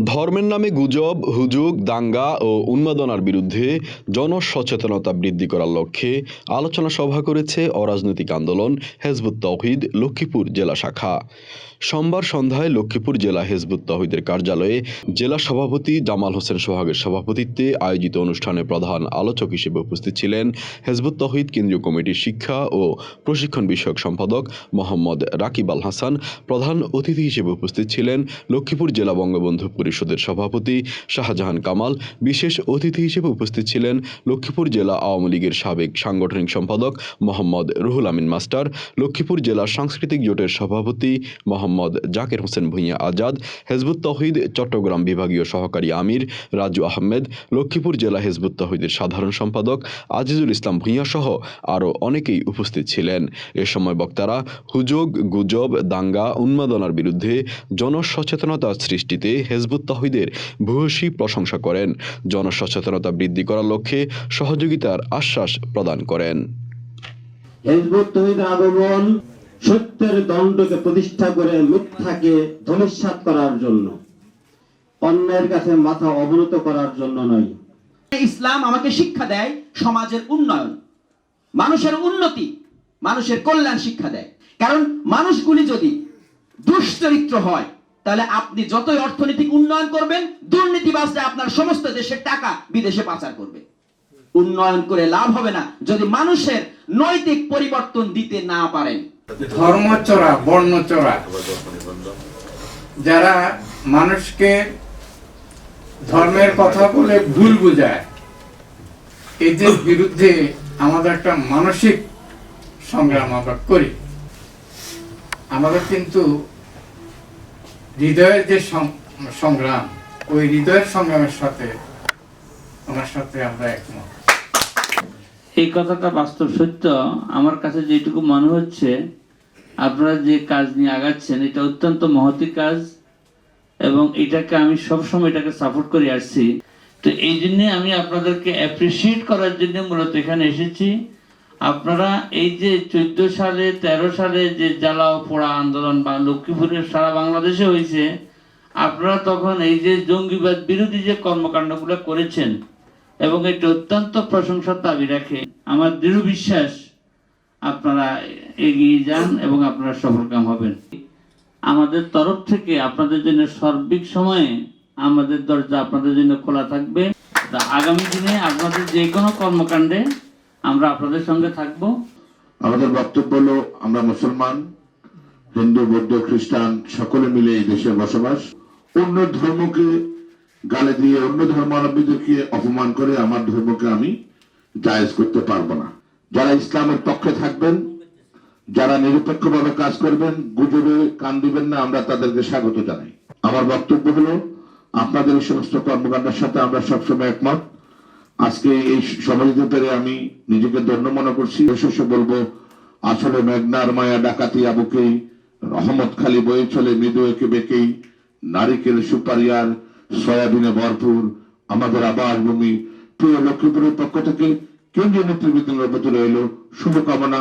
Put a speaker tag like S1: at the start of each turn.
S1: ধর্মের নামে গুজব, হুজুগ, দাঙ্গা ও উন্মাদনার বিরুদ্ধে জনসচেতনতা বৃদ্ধি করার লক্ষ্যে আলোচনা সভা করেছে অরাজনৈতিক আন্দোলন হেজবুত তৌহিদ লক্ষ্মীপুর জেলা শাখা। সোমবার সন্ধ্যায় লক্ষ্মীপুর জেলা হেজবুত তৌহিদের কার্যালয়ে জেলা সভাপতি জামাল হোসেন সোহাগের সভাপতিত্বে আয়োজিত অনুষ্ঠানে প্রধান আলোচক হিসেবে উপস্থিত ছিলেন হেজবুত তৌহিদ কেন্দ্রীয় কমিটির শিক্ষা ও প্রশিক্ষণ বিষয়ক সম্পাদক মোহাম্মদ রাকিব আল হাসান, প্রধান অতিথি হিসেবে উপস্থিত ছিলেন লক্ষ্মীপুর জেলা বঙ্গবন্ধু পরিষদের সভাপতি শাহজাহান কামাল, বিশেষ অতিথি হিসেবে উপস্থিত ছিলেন লক্ষ্মীপুর জেলা আওয়ামী লীগের সাবেক সাংগঠনিক সম্পাদক মোহাম্মদ রুহুল আমিন মাস্টার, লক্ষ্মীপুর জেলা সাংস্কৃতিক জোটের সভাপতি মোহাম্মদ জাকের হোসেন ভূঁইয়া আজাদ, হেজবুত তহিদ, চট্টগ্রাম বিভাগীয় সহকারী আমির, রাজু আহমেদ, লক্ষ্মীপুর জেলা হেজবুত তহিদের সাধারণ সম্পাদক আজিজুল ইসলাম ভূঁইয়া সহ আরও অনেকেই উপস্থিত ছিলেন। এ সময় বক্তারা হুজুগ, গুজব, দাঙ্গা, উন্মাদনার বিরুদ্ধে জনসচেতনতা সৃষ্টিতে হেজবুত তহিদের ভূয়সী প্রশংসা করেন। জনসচেতনতা বৃদ্ধি করার লক্ষ্যে সহযোগিতার আশ্বাস প্রদান করেন।
S2: হেজবুত তহিদ আগমন সত্যের দণ্ডকে প্রতিষ্ঠা করে মিথ্যাকে ধনুষ্যাত করার জন্য। অন্যের কাছে মাথা অবনত করার জন্য নয়।
S3: ইসলাম আমাকে শিক্ষা দেয় সমাজের উন্নয়ন। মানুষের উন্নতি মানুষের কল্যাণ শিক্ষা দেয়। কারণ মানুষগুলি যদি দুশ্চরিত্র হয়, তাহলে আপনি যতই অর্থনৈতিক উন্নয়ন করবেন, দুর্নীতিবাজরা আপনার সমস্ত দেশের টাকা বিদেশে পাচার করবে। উন্নয়ন করে লাভ হবে না যদি মানুষের নৈতিক পরিবর্তন দিতে না পারেন।
S4: ধর্মচোরা বর্ণচোরা যারা মানুষকে ধর্মের কথা বলে ভুল বুঝায়, এদের বিরুদ্ধে আমাদের একটা মানসিক সংগ্রাম আমরা করি। আমাদের কিন্তু হৃদয়ের যে সংগ্রাম, ওই হৃদয়ের সংগ্রামের সাথে, ওনার সাথে আমরা একমত।
S5: এই কথাটা বাস্তব সত্য। আমার কাছে যেটুকু মনে হচ্ছে, আপনারা যে কাজ নিয়ে আগাচ্ছেন, এটা অত্যন্ত মহতি কাজ এবং এটাকে আমি সবসময় এটাকে সাপোর্ট করে আসছি। তো এই জন্যে আমি আপনাদেরকে অ্যাপ্রিসিয়েট করার জন্য মূলত এখানে এসেছি। আপনারা এই যে চোদ্দ সালে ১৩ সালে যে জ্বালাও পোড়া আন্দোলন বা লক্ষ্মীপুরের সারা বাংলাদেশে হয়েছে, আপনারা তখন এই যে জঙ্গিবাদ বিরোধী যে কর্মকাণ্ডগুলো করেছেন এবং এটি অত্যন্ত প্রশংসার দাবি রাখে। আমার দৃঢ় বিশ্বাস, আপনারা এগিয়ে যান এবং আপনারা সফলকাম হবেন। আমাদের তরফ থেকে আপনাদের জন্য সার্বিক সময়ে আমাদের দরজা আপনাদের জন্য খোলা থাকবে। আগামী দিনে আপনাদের যে কোনো কর্মকাণ্ডে আমরা আপনাদের সঙ্গে থাকব।
S6: আমাদের বক্তব্য হলো, আমরা মুসলমান, হিন্দু, বৌদ্ধ, খ্রিস্টান, সকলে মিলে এই দেশে বসবাস। অন্য ধর্মকে গালে দিয়ে অন্য ধর্মাবলম্বীদেরকে অপমান করে আমার ধর্মকে আমি জায়েজ করতে পারব না। যারা ইসলামের পক্ষে থাকবেন, যারা নিরপেক্ষভাবে কাজ করবেন, গুজবে কান দিবেন না, আমরা তাদেরকে স্বাগত জানাই। আমার বক্তব্য হলো, আপনাদের এই সমস্ত কর্মকাণ্ডের সাথে আমরা সবসময় একমত। আজকে এই সময় পেরে আমি নিজেকে ধন্য মনে করছি। বিশেষ বলব, আসলে মেঘনার মায়া ডাকাতি আবুকেই, রহমত খালি বয়ে চলে মৃদু একে বেঁকেই নারিকেল সুপারিয়ার সয়াবিনে ভরপুর আমাদের আবাস ভূমি প্রিয় লক্ষ্মীপুরের পক্ষ থেকে কেন্দ্রীয় নেতৃবৃন্দের প্রতি রইল শুভকামনা।